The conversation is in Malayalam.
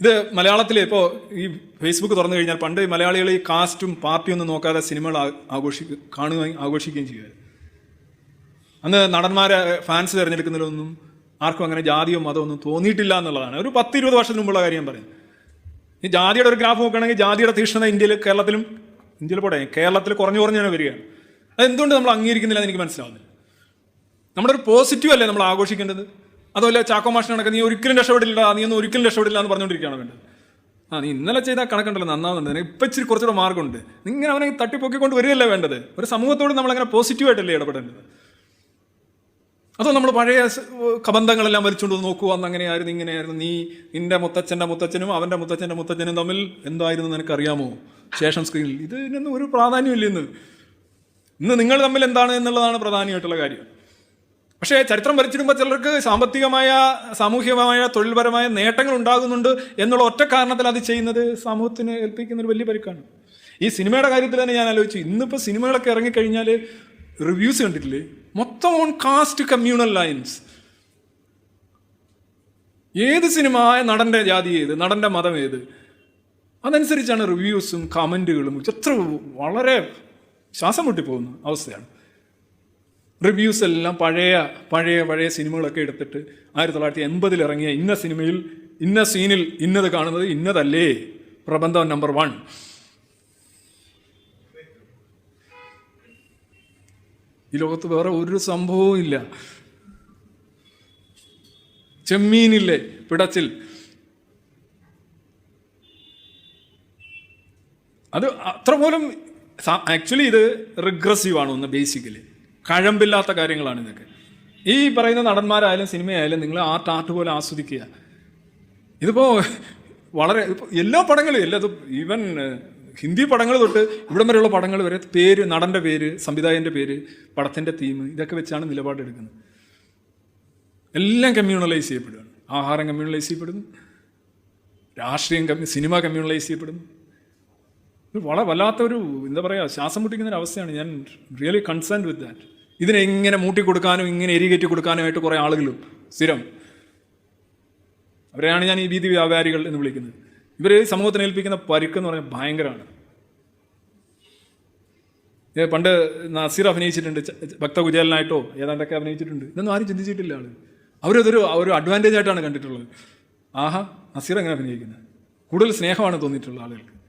ഇത് മലയാളത്തിൽ ഇപ്പോൾ ഈ ഫേസ്ബുക്ക് തുറന്നു കഴിഞ്ഞാൽ പണ്ട് മലയാളികൾ ഈ കാസ്റ്റും പാർട്ടിയും ഒന്നും നോക്കാതെ സിനിമകൾ ആഘോഷിക്കുക കാണുകയും ആഘോഷിക്കുകയും ചെയ്യുമായിരുന്നു. അന്ന് നടന്മാരെ ഫാൻസ് തിരഞ്ഞെടുക്കുന്നതിലൊന്നും ആർക്കും അങ്ങനെ ജാതിയോ മതമോ ഒന്നും തോന്നിയിട്ടില്ല എന്നുള്ളതാണ്. ഒരു പത്ത് ഇരുപത് വർഷത്തിന് മുമ്പുള്ള കാര്യം ഞാൻ പറയുന്നത് ഈ ജാതിയുടെ ഒരു ഗ്രാഫ് നോക്കുകയാണെങ്കിൽ ജാതിയുടെ തീഷ്ണത ഇന്ത്യയിൽ കേരളത്തിലും ഇന്ത്യയിൽ പോട്ടെ കേരളത്തിൽ കുറഞ്ഞു കുറഞ്ഞു തന്നെ വരികയാണ്. അത് എന്തുകൊണ്ട് നമ്മൾ അംഗീകരിക്കുന്നില്ല എന്ന് എനിക്ക് മനസ്സിലാവുന്നില്ല. നമ്മുടെ ഒരു പോസിറ്റീവ് അല്ലേ നമ്മൾ ആഘോഷിക്കേണ്ടത്? അതുപോലെ ചാക്കോ മാഷിന് കണക്ക് നീ ഒരിക്കലും രക്ഷപ്പെടില്ല നീ ഒന്നും ഒരിക്കലും രക്ഷപ്പെടില്ല എന്ന് പറഞ്ഞുകൊണ്ടിരിക്കുകയാണ് വേണ്ടത് ആ നീ ഇന്നലെ ചെയ്ത കണക്കുണ്ടല്ലോ നന്നാവുന്നുണ്ട്. ഇപ്പം ഇച്ചിരി കുറച്ചുകൂടെ മാർഗമുണ്ട്. നിങ്ങൾ അവനെ തട്ടിപ്പൊക്കിക്കൊണ്ട് വരികയല്ലേ വേണ്ടത്? ഒരു സമൂഹത്തോട് നമ്മളങ്ങനെ പോസിറ്റീവായിട്ടല്ലേ ഇടപെടേണ്ടത്? അതോ നമ്മൾ പഴയ കബന്ധങ്ങളെല്ലാം വലിച്ചുകൊണ്ട് വന്ന് നോക്കൂ അന്ന് അങ്ങനെയായിരുന്നു ഇങ്ങനെയായിരുന്നു നീ നിന്റെ മുത്തച്ഛന്റെ മുത്തച്ഛനും അവന്റെ മുത്തച്ഛന്റെ മുത്തച്ഛനും തമ്മിൽ എന്തായിരുന്നു നിനക്കറിയാമോ? ശേഷം സ്ക്രീനിൽ ഇതിനൊന്നും ഒരു പ്രാധാന്യമില്ല ഇന്ന് ഇന്ന് നിങ്ങൾ തമ്മിൽ എന്താണ് എന്നുള്ളതാണ് പ്രധാനമായിട്ടുള്ള കാര്യം. പക്ഷേ ചരിത്രം വരച്ചിടുമ്പോൾ ചിലർക്ക് സാമ്പത്തികമായ സാമൂഹികമായ തൊഴിൽപരമായ നേട്ടങ്ങൾ ഉണ്ടാകുന്നുണ്ട് എന്നുള്ള ഒറ്റ കാരണത്തിൽ അത് ചെയ്യുന്നത്. സമൂഹത്തിന് ഏൽപ്പിക്കുന്ന ഒരു വലിയ പരിക്കാണ്. ഈ സിനിമയുടെ കാര്യത്തിൽ തന്നെ ഞാൻ ആലോചിച്ചു. ഇന്നിപ്പോൾ സിനിമകളൊക്കെ ഇറങ്ങിക്കഴിഞ്ഞാൽ റിവ്യൂസ് കണ്ടിട്ടില്ലേ? മൊത്തം ഓൺ കാസ്റ്റ് കമ്മ്യൂണൽ ലൈൻസ്. ഏത് സിനിമ നടന്റെ ജാതി ഏത് നടന്റെ മതം ഏത്? അതനുസരിച്ചാണ് റിവ്യൂസും കമന്റുകളും എത്ര വളരെ ശ്വാസം മുട്ടിപ്പോകുന്ന അവസ്ഥയാണ്. റിവ്യൂസ് എല്ലാം പഴയ പഴയ പഴയ സിനിമകളൊക്കെ എടുത്തിട്ട് ആയിരത്തി തൊള്ളായിരത്തി എൺപതിൽ ഇറങ്ങിയ ഇന്ന സിനിമയിൽ ഇന്ന സീനിൽ ഇന്നത് കാണുന്നത് ഇന്നതല്ലേ? പ്രബന്ധം നമ്പർ വൺ ഈ ലോകത്ത് വേറെ ഒരു സംഭവവും ഇല്ല. ചെമ്മീനില്ലേ പിടച്ചിൽ? അത് അത്ര പോലും ആക്ച്വലി ഇത് റിഗ്രസീവ് ആണ് ഒന്ന് ബേസിക്കലി കഴമ്പില്ലാത്ത കാര്യങ്ങളാണ് ഇതൊക്കെ. ഈ പറയുന്ന നടന്മാരായാലും സിനിമയായാലും നിങ്ങൾ ആർട്ട് ആർട്ട് പോലെ ആസ്വദിക്കുക. ഇതിപ്പോൾ വളരെ എല്ലാ പടങ്ങളും എല്ലാ ഈവൻ ഹിന്ദി പടങ്ങൾ തൊട്ട് ഇവിടം വരെയുള്ള പടങ്ങൾ വരെ പേര് നടന്റെ പേര് സംവിധായകന്റെ പേര് പടത്തിന്റെ തീം ഇതൊക്കെ വെച്ചാണ് നിലപാടെടുക്കുന്നത് എല്ലാം കമ്മ്യൂണലൈസ് ചെയ്യപ്പെടുകയാണ് ആഹാരം കമ്മ്യൂണലൈസ് ചെയ്യപ്പെടുന്നു. രാഷ്ട്രീയം സിനിമ കമ്മ്യൂണലൈസ് ചെയ്യപ്പെടുന്നു. വളരെ വല്ലാത്തൊരു എന്താ പറയുക ശ്വാസം മുട്ടിക്കുന്ന ഒരു അവസ്ഥയാണ്. ഞാൻ റിയലി കൺസേൺ വിത്ത് ദാറ്റ് ഇതിനെ ഇങ്ങനെ മൂട്ടിക്കൊടുക്കാനും ഇങ്ങനെ എരികേറ്റി കൊടുക്കാനുമായിട്ട് കുറേ ആളുകളും സ്ഥിരം. അവരെയാണ് ഞാൻ ഈ വീതി വ്യാപാരികൾ എന്ന് വിളിക്കുന്നത്. ഇവർ സമൂഹത്തിന് ഏൽപ്പിക്കുന്ന പരുക്ക് എന്ന് പറഞ്ഞാൽ ഭയങ്കരമാണ്. പണ്ട് നസീർ അഭിനയിച്ചിട്ടുണ്ട് ഭക്ത ഭക്തകുചേലനായിട്ടോ ഏതാണ്ടൊക്കെ അഭിനയിച്ചിട്ടുണ്ട്. ഇതൊന്നും ആരും ചിന്തിച്ചിട്ടില്ല ആൾ. അവരതൊരു ഒരു അഡ്വാന്റേജ് ആയിട്ടാണ് കണ്ടിട്ടുള്ളത്. ആഹാ നസീർ എങ്ങനെ അഭിനയിക്കുന്നത്? കൂടുതൽ സ്നേഹമാണ് തോന്നിയിട്ടുള്ള ആളുകൾക്ക്.